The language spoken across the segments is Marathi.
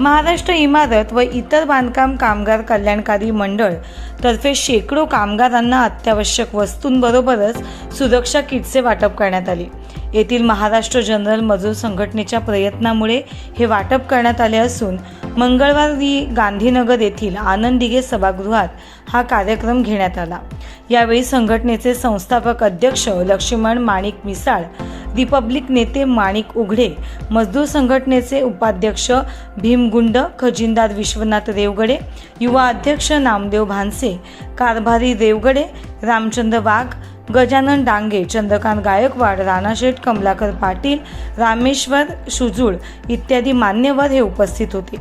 महाराष्ट्र इमारत व इतर बांधकाम कामगार कल्याणकारी मंडळ तर्फे शेकडो कामगारांना अत्यावश्यक वस्तूंबरोबरच सुरक्षा किटचे वाटप करण्यात आले. येथील महाराष्ट्र जनरल मजूर संघटनेच्या प्रयत्नामुळे हे वाटप करण्यात आले असून मंगळवारी गांधीनगर येथील आनंदिगे सभागृहात हा कार्यक्रम घेण्यात आला. यावेळी संघटनेचे संस्थापक अध्यक्ष लक्ष्मण माणिक मिसाळ रिपब्लिक नेते माणिक उघडे मजदूर संघटनेचे उपाध्यक्ष भीमगुंड खजिनदार विश्वनाथ रेवगडे युवा अध्यक्ष नामदेव भानसे कारभारी रेवगडे रामचंद्र वाघ गजानन डांगे चंद्रकांत गायकवाड राणाशेठ कमलाकर पाटील रामेश्वर शुजूळ इत्यादी मान्यवर हे उपस्थित होते.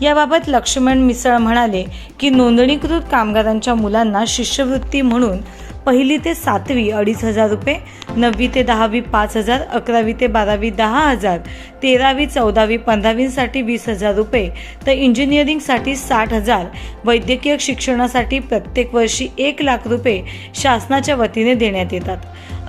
याबाबत लक्ष्मण मिसळ म्हणाले की नोंदणीकृत कामगारांच्या मुलांना शिष्यवृत्ती म्हणून पहिली ते सातवी अडीच हजार रुपये नववी ते दहावी पाच हजार अकरावी ते बारावी दहा हजार तेरावी चौदावी पंधरावीसाठी वीस हजार रुपये. तर इंजिनिअरिंगसाठी साठ हजार वैद्यकीय शिक्षणासाठी प्रत्येक वर्षी एक लाख रुपये शासनाच्या वतीने देण्यात येतात.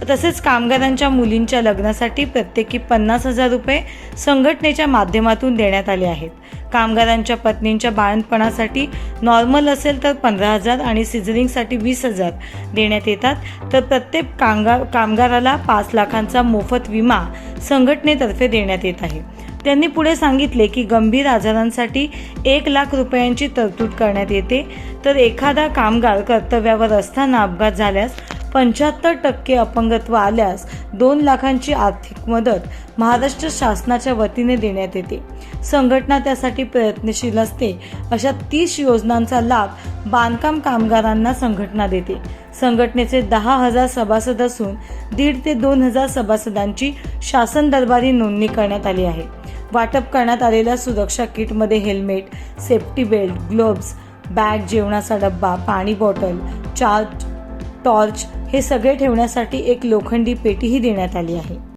तसेच कामगारांच्या मुलींच्या लग्नासाठी प्रत्येकी पन्नास हजार रुपये संघटनेच्या माध्यमातून देण्यात आले आहेत. कामगारांच्या पत्नींच्या बाळणपणासाठी नॉर्मल असेल तर पंधरा हजार आणि सिझरिंगसाठी वीस हजार देण्यात येतात. तर प्रत्येक कामगार कामगाराला पाच लाखांचा मोफत विमा संघटनेतर्फे देण्यात येत आहे. त्यांनी पुढे सांगितले की गंभीर आजारांसाठी एक लाख रुपयांची तरतूद करण्यात येते. तर एखादा कामगार कर्तव्यावर असताना अपघात झाल्यास पंच्याहत्तर टक्के अपंगत्व आल्यास दोन लाखांची आर्थिक मदत महाराष्ट्र शासनाच्या वतीने देण्यात येते. संघटना त्यासाठी प्रयत्नशील असते. अशा तीस योजनांचा लाभ बांधकाम कामगारांना संघटना देते. संघटनेचे दहा हजार सभासद असून दीड ते दोन हजार सभासदांची शासन दरबारी नोंदणी करण्यात आली आहे. वाटप करण्यात आलेल्या सुरक्षा किटमध्ये helmet safety belt gloves bag जेवणाचा डब्बा पाणी बॉटल चार्ज टॉर्च हे सगळे ठेवण्यासाठी एक लोखंडी पेटीही देण्यात आली आहे.